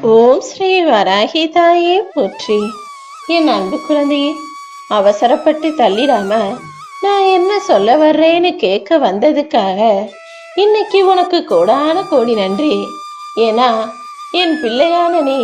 ஓம் ஸ்ரீ வராகிதாயே போற்றி. என் அன்பு குழந்தையே அவசரப்பட்டு தள்ளிடாம நான் என்ன சொல்ல வர்றேன்னு கேட்க வந்ததுக்காக இன்னைக்கு உனக்கு கோடான கோடி நன்றி. ஏன்னா என் பிள்ளையான நீ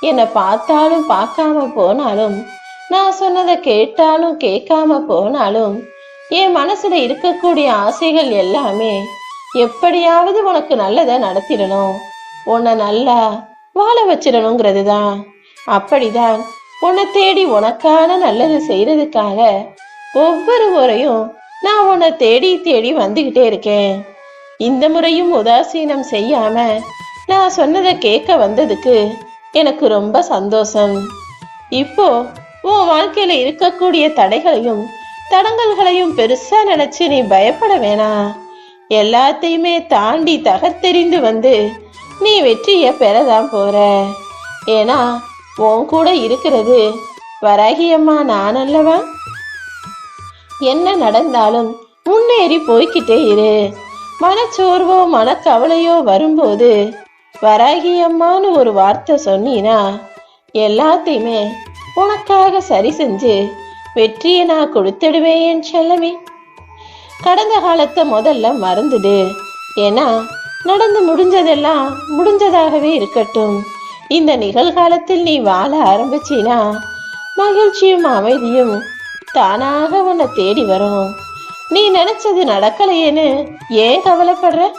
என்னை பார்த்தாலும் பார்க்காம போனாலும் நான் சொன்னதை கேட்டாலும் கேட்காம போனாலும் என் மனசுல இருக்கக்கூடிய ஆசைகள் எல்லாமே எப்படியாவது உனக்கு நல்லதை நடத்திடணும். உன்னை நல்லா வாழ வச்சிடணுங்கிறது தான் அப்படிதான் உன்னை தேடி உனக்கான நல்லது செய்யறதுக்காக ஒவ்வொரு முறையும் நான் உன்னை தேடி தேடி வந்துகிட்டே இருக்கேன். இந்த முறையும் உதாசீனம் செய்யாம நான் சொன்னதை கேட்க வந்ததுக்கு எனக்கு ரொம்ப சந்தோஷம். இப்போ உன் வாழ்க்கையில இருக்கக்கூடிய தடைகளையும் தடங்கல்களையும் பெருசா நினைச்சு நீ பயப்பட வேணாம். எல்லாத்தையுமே தாண்டி தகர்த்தெறிந்து வந்து நீ வெற்றியை பெறதான் போற. ஏன்னா உன் கூட இருக்கிறது வராகியம்மா நான் அல்லவா என்ன நடந்தாலும் முன்னேறி போய்கிட்டே இரு. மனச்சோர்வோ மனக்கவலையோ வரும்போது வராகியம்மான்னு ஒரு வார்த்தை சொன்னினா எல்லாத்தையுமே உனக்காக சரி செஞ்சு வெற்றியை நான் கொடுத்துடுவேன் என் கடந்த காலத்தை முதல்ல மறந்துடு. ஏன்னா நடந்து முடிஞ்சதெல்லாம் முடிஞ்சதாகவே இருக்கட்டும். இந்த நிகழ்காலத்தில் நீ வாழ ஆரம்பிச்சினா மகிழ்ச்சியும் அமைதியும் தானாக உன்னை தேடி வரும். நீ நினைச்சது நடக்கலையேன்னு ஏன் கவலைப்படுற?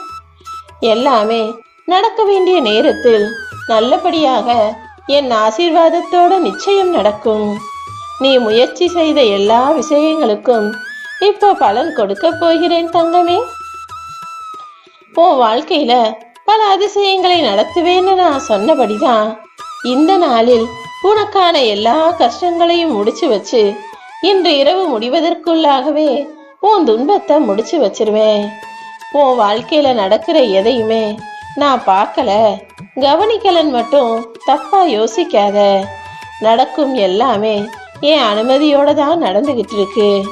எல்லாமே நடக்க வேண்டிய நேரத்தில் நல்லபடியாக என் ஆசீர்வாதத்தோட நிச்சயம் நடக்கும். நீ முயற்சி செய்த எல்லா விஷயங்களுக்கும் இப்போ பலன் கொடுக்க போகிறேன் தங்கமே. உன் வாழ்க்கையில பல அதிசயங்களை நடத்துவேன்னு நான் சொன்னபடிதான் இந்த நாளில் உனக்கான எல்லா கஷ்டங்களையும் முடிச்சு வச்சு இன்று இரவு முடிவதற்குள்ளாகவே உன் துன்பத்தை முடிச்சு வச்சிருவேன். உன் வாழ்க்கையில நடக்கிற எதையுமே நான் பார்க்கல. கவனிக்கலன் மட்டும் தப்பா யோசிக்காத. நடக்கும் எல்லாமே என் அனுமதியோட தான் நடந்துகிட்டு இருக்கு.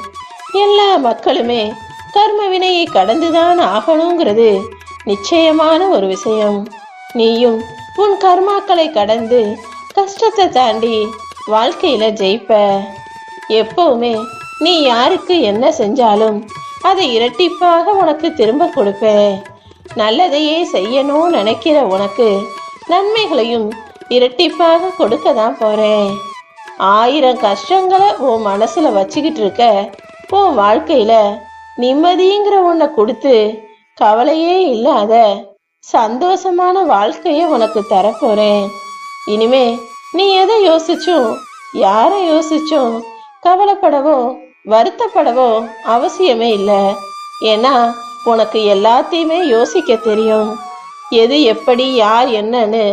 எல்லா மக்களுமே கர்ம வினையை கடந்துதான் ஆகணுங்கிறது நிச்சயமான ஒரு விஷயம். நீயும் உன் கர்மாக்களை கடந்து கஷ்டத்தை தாண்டி வாழ்க்கையில ஜெயிப்ப. எப்பவுமே நீ யாருக்கு என்ன செஞ்சாலும் அதை இரட்டிப்பாக உனக்கு திரும்ப கொடுப்பேன் நல்லதையே செய்யணும்னு நினைக்கிற உனக்கு நன்மைகளையும் இரட்டிப்பாக கொடுக்க தான் போறேன். ஆயிரம் கஷ்டங்களை உன் மனசுல வச்சுக்கிட்டு இருக்க உன் வாழ்க்கையில நிம்மதிங்கிற ஒன்றை கொடுத்து கவலையே இல்லாத சந்தோஷமான வாழ்க்கைய உனக்கு தரப்போறேன். இனிமே நீ எதை யோசிச்சும் யாரை யோசிச்சும் கவலைப்படவோ வருத்தப்படவோ அவசியமே இல்லை. ஏன்னா உனக்கு எல்லாத்தையுமே யோசிக்க தெரியும். எது எப்படி யார் என்னன்னு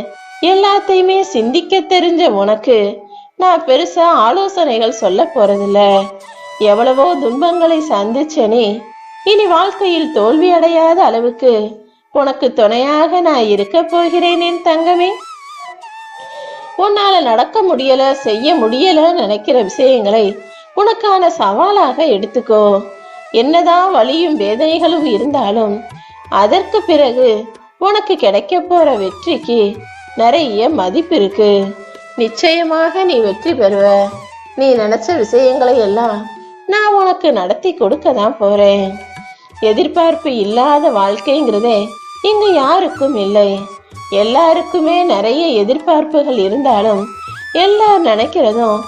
எல்லாத்தையுமே சிந்திக்க தெரிஞ்ச உனக்கு நான் பெருசா ஆலோசனைகள் சொல்ல போறதில்ல. எவ்வளவோ துன்பங்களை சந்திச்சனே இனி வாழ்க்கையில் தோல்வி அடையாத அளவுக்கு உனக்கு துணையாக நான் இருக்க போகிறேன் என் தங்கமே. உன்னால நடக்க முடியல செய்ய முடியல நினைக்கிற விஷயங்களை உனக்கான சவாலாக எடுத்துக்கோ. என்னதான் வலியும் வேதனைகளும் இருந்தாலும் அதற்கு பிறகு உனக்கு கிடைக்க போற வெற்றிக்கு நிறைய மதிப்பு இருக்கு. நிச்சயமாக நீ வெற்றி பெறுவ. நீ நினைச்ச விஷயங்களை எல்லாம் நான் உனக்கு நடத்தி கொடுக்க தான் போறேன். எதிர்பார்ப்பு இல்லாத வாழ்க்கைங்கிறதே இங்க யாருக்கும் இல்லை. எல்லாருக்குமே நிறைய எதிர்பார்ப்புகள் இருந்தாலும் எல்லார் நினைக்கிறதும்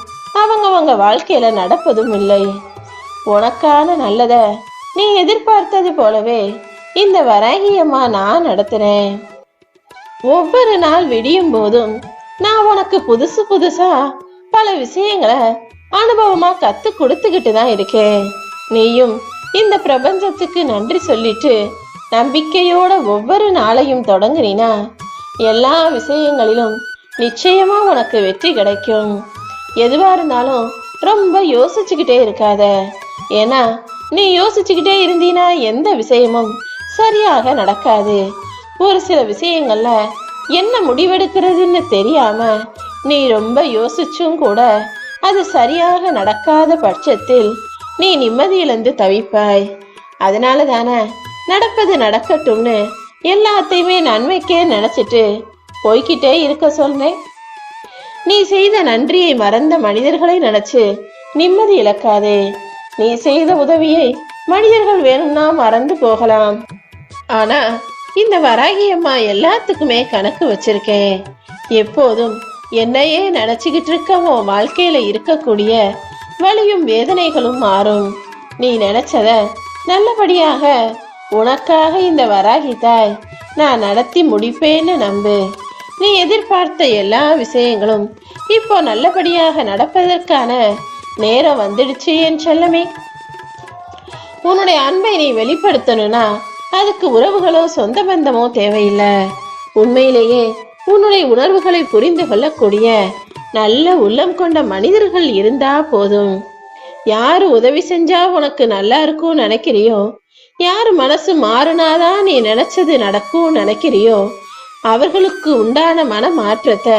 அவங்கவங்க வாழ்க்கையில நடப்பதும் இல்லை. உனக்கான நல்லத நீ எதிர்பார்த்தது போலவே இந்த வராகியம்மா நான் நடத்துறேன். ஒவ்வொரு நாள் விடியும் போதும் நான் உனக்கு புதுசு புதுசா பல விஷயங்களை அனுபவமா கத்து கொடுத்துக்கிட்டு தான் இருக்கேன். நீயும் இந்த பிரபஞ்சத்துக்கு நன்றி சொல்லிட்டு நம்பிக்கையோட ஒவ்வொரு நாளையும் தொடங்குனீனா எல்லா விஷயங்களிலும் நிச்சயமா உனக்கு வெற்றி கிடைக்கும். எதுவா இருந்தாலும் ரொம்ப யோசிச்சுக்கிட்டே இருக்காத. ஏன்னா நீ யோசிச்சுக்கிட்டே இருந்தீனா எந்த விஷயமும் சரியாக நடக்காது. ஒரு சில விஷயங்கள்ல என்ன முடிவெடுக்கிறதுன்னு தெரியாம நீ ரொம்ப யோசிச்சும் கூட அது சரியாக நடக்காத பட்சத்தில் நீ நிம்மதியிலிருந்து தவிப்பாய். அதனால தானே நடப்பது நடக்கட்டும்னு எல்லாத்தையுமே நன்மைக்கே நினைச்சிட்டு போய்க்கிட்டே இருக்க சொன்னேன் நீ செய்த நன்றியை மறந்த மனிதர்களை நினைச்சு நிம்மதி இழக்காதே. நீ செய்த உதவியை மனிதர்கள் வேணும்னா மறந்து போகலாம். ஆனா இந்த வராகி அம்மா எல்லாத்துக்குமே கணக்கு வச்சிருக்கேன். எப்போதும் என்னையே நினைச்சுக்கிட்டு இருக்க உன் வாழ்க்கையில இருக்கக்கூடிய வலியும் வேதனைகளும் மாறும். நீ நினைச்சத நல்லபடியாக உனக்காக இந்த வராகி தாய் நான் நடத்தி முடிப்பேன்னு நம்பு. நீ எதிர்பார்த்த எல்லா விஷயங்களும் இப்போ நல்லபடியாக நடப்பதற்கான நேரம் வந்துடுச்சு என் செல்லமே. உன்னுடைய அன்பை நீ வெளிப்படுத்தணும்னா அதுக்கு உறவுகளோ சொந்த பந்தமோ தேவையில்லை. உண்மையிலேயே உன்னுடைய உணர்வுகளை புரிந்து கொள்ளக்கூடிய நல்ல உள்ளம் கொண்ட மனிதர்கள் இருந்தா போதும். யார் உதவி செஞ்சா உனக்கு நல்லா இருக்கும் நினைக்கிறியோ? யார் மனசு மாறினாதான் நீ நினைச்சது நடக்கும் நினைக்கிறியோ? அவர்களுக்கு உண்டான மன மாற்றத்தை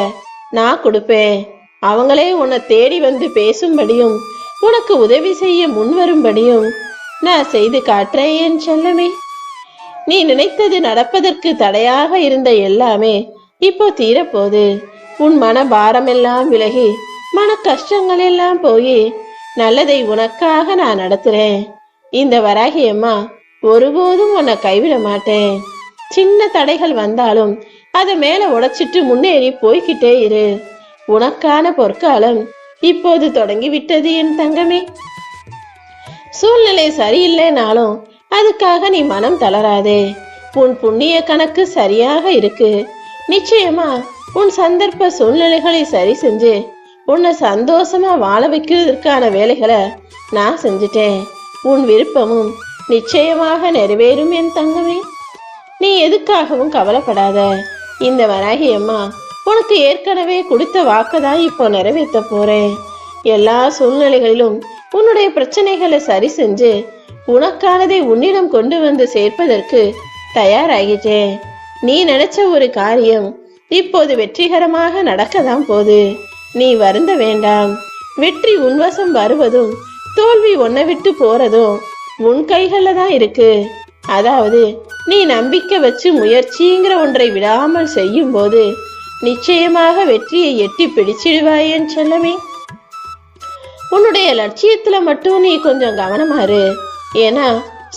நான் கொடுப்பேன். அவங்களே உன்னை தேடி வந்து பேசும்படியும் உனக்கு உதவி செய்ய முன்வரும்படியும் நான் செய்து காட்டுறேன் என் செல்லமே. நீ நினைத்தது நடப்பதற்கு தடையாக இருந்த எல்லாமே இப்போ தீரப்போகுது. உன் மன பாரமெல்லாம் விலகி மன கஷ்டங்கள் எல்லாம் போய் நல்லதை உனக்காக நான் நடத்துறேன். இந்த வராகி அம்மா ஒருபோதும் உன்னை கைவிட மாட்டேன். சின்ன தடைகள் வந்தாலும் அதை மேல உடைச்சிட்டு முன்னேறி போய்கிட்டே இரு. உனக்கான பொற்காலம் இப்போது தொடங்கி விட்டது என் தங்கமே. சூழ்நிலை சரியில்லைனாலும் அதுக்காக நீ மனம் தளராதே. உன் புண்ணிய கணக்கு சரியாக இருக்கு. நிச்சயமா உன் சந்தர்ப்ப சூழ்நிலைகளை சரி செஞ்சு உன்னை சந்தோஷமா வாழ வைக்கிறதுக்கான வேலைகளை நான் செஞ்சுட்டேன். உன் விருப்பமும் நிச்சயமாக நிறைவேறும் என் தங்கமே. நீ எதுக்காகவும் கவலைப்படாத. இந்த வராகி அம்மா உனக்கு ஏற்கனவே கொடுத்த வாக்கதான் இப்போ நிறைவேற்ற போறேன். எல்லா சூழ்நிலைகளிலும் உன்னுடைய பிரச்சனைகளை சரி செஞ்சு உனக்கானதை உன்னிடம் கொண்டு வந்து சேர்ப்பதற்கு தயாராகிட்டேன். நீ நினைச்ச ஒரு காரியம் இப்போது வெற்றிகரமாக நடக்கதான் போது நீ வருந்த வேண்டாம். வெற்றி உன்வசம் வருவதும் தோல்வி உன்னை விட்டு போறதும் உன் கைகள்ல தான் இருக்கு. அதாவது நீ நம்பிக்கை வச்சு முயற்சிங்கிற ஒன்றை விடாமல் செய்யும் போது நிச்சயமாக வெற்றியை எட்டி பிடிச்சிடுவாய் செல்லமே. உன்னுடைய லட்சியத்துல மட்டும் நீ கொஞ்சம் கவனமாறு ஏன்னா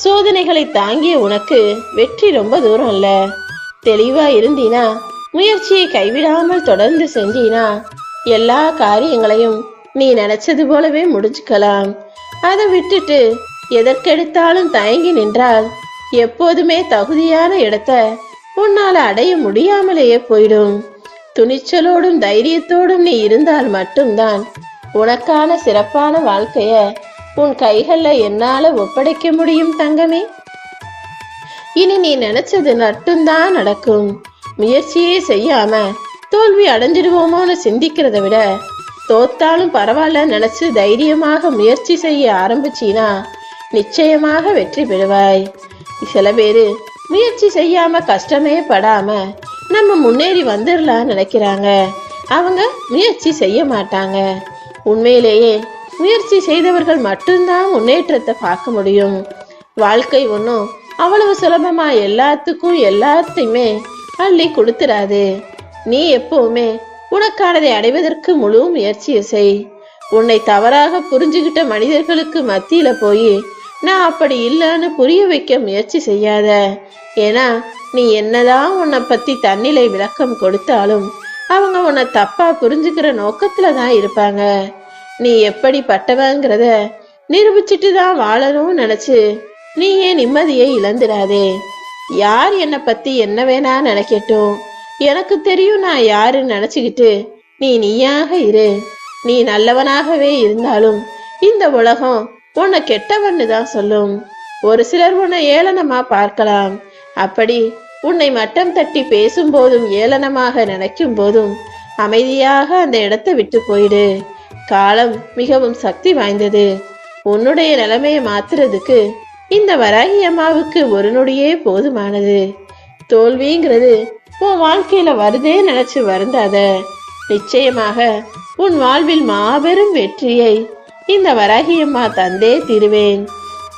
சோதனைகளை தாங்கிய உனக்கு வெற்றி ரொம்ப தூரம் இல்லை. தெளிவா இருந்தீனா முயற்சியை கைவிடாமல் தொடர்ந்து செஞ்சீனா எல்லா காரியங்களையும் நீ நினைச்சது போலவே முடிச்சுக்கலாம். அதை விட்டுட்டு எதற்கெடுத்தாலும் தயங்கி நின்றால் எப்போதுமே தகுதியான இடத்த உன்னால அடைய முடியாமலேயே போயிடும். துணிச்சலோடும் தைரியத்தோடும் நீ இருந்தால் மட்டும்தான் உனக்கான சிறப்பான வாழ்க்கைய உன் கைகளில் என்னால ஒப்படைக்க முடியும் தங்கமே. இனி நீ நினைச்சது மட்டும்தான் நடக்கும். முயற்சியே செய்யாம தோல்வி அடைஞ்சிடுவோமோன்னு சிந்திக்கிறத விட தோத்தாலும் பரவாயில்ல நினைச்சு தைரியமாக முயற்சி செய்ய ஆரம்பிச்சினா நிச்சயமாக வெற்றி பெறுவாய். சில பேர் முயற்சி செய்யாம கஷ்டமே படாம நம்ம முன்னேறி வந்துடலாம் நினைக்கிறாங்க. அவங்க முயற்சி செய்ய மாட்டாங்க. உண்மையிலேயே முயற்சி செய்தவர்கள் மட்டும்தான் முன்னேற்றத்தை பார்க்க முடியும். வாழ்க்கை ஒன்றும் அவ்வளவு சுலபமா எல்லாத்துக்கும் எல்லாத்தையுமே அள்ளி கொடுத்துடாது நீ எப்பவுமே உனக்கானதை அடைவதற்கு முழு முயற்சியை செய். உன்னை தவறாக புரிஞ்சுகிட்ட மனிதர்களுக்கு மத்தியில போய் நான் அப்படி இல்லைன்னு புரிய வைக்க முயற்சி செய்யாத. ஏன்னா நீ என்னதான் உன்னை பத்தி தன்னிலை விளக்கம் கொடுத்தாலும் அவங்க உன்னை தப்பா புரிஞ்சுக்கிற நோக்கத்துல தான் இருப்பாங்க. நீ எப்படிப்பட்டவங்கிறத நிரூபிச்சிட்டு தான் வாழணும்னு நினைச்சு நீ ஏன் நிம்மதியை இழந்துடாதே யார் என்னை பத்தி என்ன வேணா நினைக்கட்டும். எனக்கு தெரியும் நான் யாருன்னு நினைச்சுக்கிட்டு நீ நீயாக இரு. நீ நல்லவனாகவே இருந்தாலும் இந்த உலகம் உன்னை கெட்டவன்னு தான் சொல்லும். ஒரு சிலர் உன்னை ஏளனமா பார்க்கலாம். அப்படி உன்னை மட்டம் தட்டி பேசும்போதும் ஏளனமாக நினைக்கும் போதும் அமைதியாக அந்த இடத்தை விட்டு போயிடு. காலம் மிகவும் சக்தி வாய்ந்தது. உன்னுடைய நிலைமையை மாத்துறதுக்கு இந்த வராகி அம்மாவுக்கு ஒரு நொடியே போதுமானது. தோல்விங்கிறது உன் வாழ்க்கையில வருதே நினைச்சு வருந்தாத. நிச்சயமாக உன் வாழ்வில் மாபெரும் வெற்றியை இந்த வராகி அம்மா தந்தே தீருவேன்.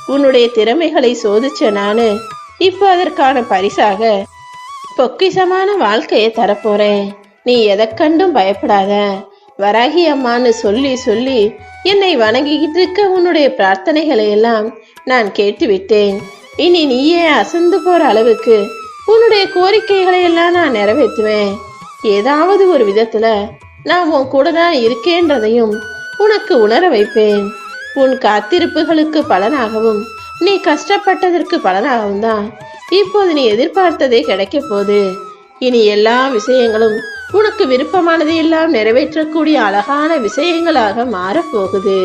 உன்னுடைய திறமைகளை சோதிச்ச நானு இப்போ அதற்கான பரிசாக பொக்கிஷமான வாழ்க்கையை தரப்போறேன். நீ எதை கண்டும் பயப்படாத. வராகி அம்மான்னு சொல்லி சொல்லி என்னை வணங்கிக்கிட்டு இருக்க உன்னுடைய பிரார்த்தனைகளை எல்லாம் நான் கேட்டுவிட்டேன். இனி நீயே அசந்து போற அளவுக்கு உன்னுடைய கோரிக்கைகளை எல்லாம் நான் நிறைவேற்றுவேன். ஏதாவது ஒரு விதத்துல நான் உன் கூட தான் இருக்கேன்றதையும் உனக்கு உணர வைப்பேன். உன் காத்திருப்புகளுக்கு பலனாகவும் நீ கஷ்டப்பட்டதற்கு பலனாகவும் தான் இப்போது நீ எதிர்பார்த்ததே கிடைக்க போகுது. இனி எல்லா விஷயங்களும் உனக்கு விருப்பமானதை எல்லாம் நிறைவேற்றக்கூடிய அழகான விஷயங்களாக மாறப்போகுது.